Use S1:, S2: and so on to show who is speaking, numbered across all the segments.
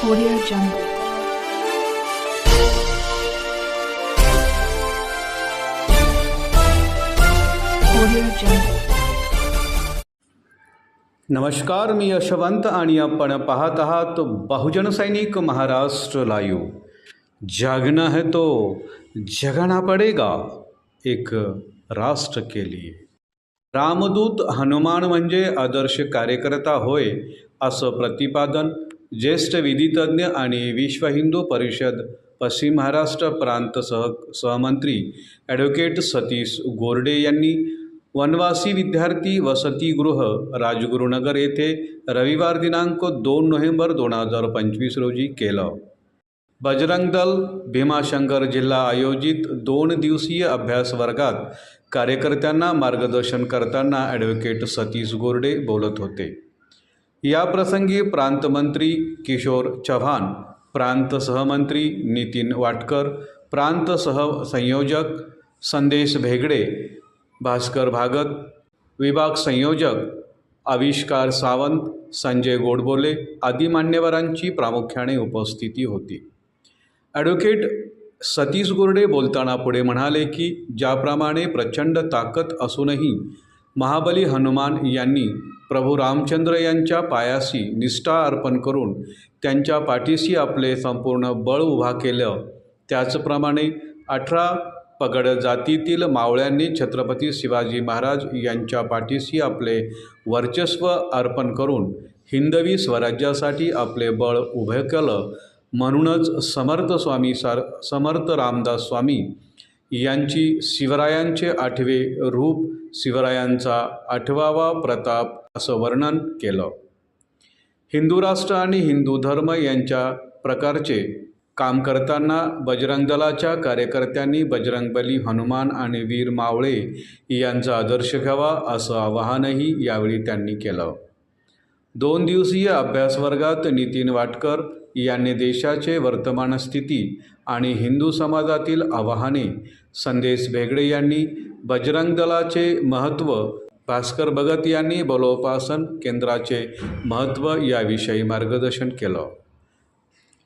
S1: Audio Jungle. Audio Jungle.
S2: नमस्कार, मी यशवंत आणि आपण पाहत आहात बहुजन सैनिक महाराष्ट्र लाईव्ह जागना है तो जगना पडेगा एक राष्ट्र के लिए रामदूत हनुमान म्हणजे आदर्श कार्यकर्ता होय असं प्रतिपादन ज्येष्ठ विधितज्ञ आणि विश्व हिंदू परिषद पश्चिम महाराष्ट्र प्रांत सह सहमंत्री ॲडव्होकेट सतीश गोरडे यांनी वनवासी विद्यार्थी वसतिगृह राजगुरुनगर येथे रविवार दिनांक दोन नोव्हेंबर दोन हजार पंचवीस रोजी केलं. बजरंग दल भीमाशंकर जिल्हा आयोजित दोन दिवसीय अभ्यास वर्गात कार्यकर्त्यांना मार्गदर्शन करताना ॲडव्होकेट सतीश गोरडे बोलत होते. याप्रसंगी प्रांतमंत्री किशोर चव्हाण प्रांत सहमंत्री नितीन वाटकर प्रांत सह संयोजक संदेश भेगडे भास्कर भागत विभाग संयोजक आविष्कार सावंत संजय गोडबोले आदी मान्यवरांची प्रामुख्याने उपस्थिती होती. ॲडव्होकेट सतीश गोरडे बोलताना पुढे म्हणाले की ज्याप्रमाणे प्रचंड ताकद असूनही महाबली हनुमान यांनी प्रभू रामचंद्र यांच्या पायाशी निष्ठा अर्पण करून त्यांच्या पाठीशी आपले संपूर्ण बळ उभा केलं. त्याचप्रमाणे अठरा पगड जातीतील मावळ्यांनी छत्रपती शिवाजी महाराज यांच्या पाठीशी आपले वर्चस्व अर्पण करून हिंदवी स्वराज्यासाठी आपले बळ उभे केलं. म्हणूनच समर्थ स्वामी सार समर्थ रामदास स्वामी यांची शिवरायांचे आठवे रूप शिवरायांचा आठवावा प्रताप असं वर्णन केलं. हिंदू राष्ट्र आणि हिंदू धर्म यांच्या प्रकारचे काम करताना बजरंग दलाच्या कार्यकर्त्यांनी बजरंगबली हनुमान आणि वीर मावळे यांचा आदर्श घ्यावा असं आवाहनही यावेळी त्यांनी केलं. दोन दिवसीय अभ्यास वर्गात नितीन वाटकर यांनी देशाचे वर्तमान स्थिती आणि हिंदू समाजातील आव्हाने संदेश भेगडे यांनी बजरंग दलाचे महत्त्व भास्कर भगत यांनी बलोपासन केंद्राचे महत्त्व याविषयी मार्गदर्शन केलं.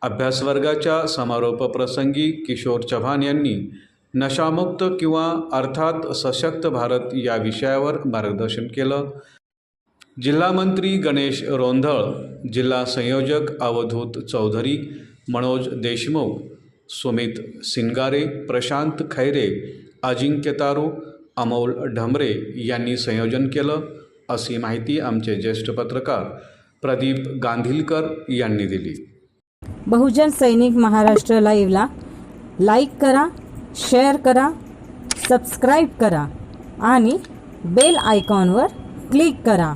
S2: अभ्यास वर्गाच्या समारोप प्रसंगी किशोर चव्हाण यांनी नशामुक्त किंवा अर्थात सशक्त भारत या विषयावर मार्गदर्शन केलं. जिल्हामंत्री गणेश रोंधळ जिल्हा संयोजक अवधूत चौधरी मनोज देशमुख सुमित सिंगारे प्रशांत खैरे अजिंक्य तारू अमोल ढमरे यांनी संयोजन केलं. अशी माहिती आमचे ज्येष्ठ पत्रकार प्रदीप गांधीलकर यांनी दिली.
S3: बहुजन सैनिक महाराष्ट्र लाईव्हला लाईक करा शेअर करा सबस्क्राईब करा आणि बेल आयकॉनवर क्लिक करा.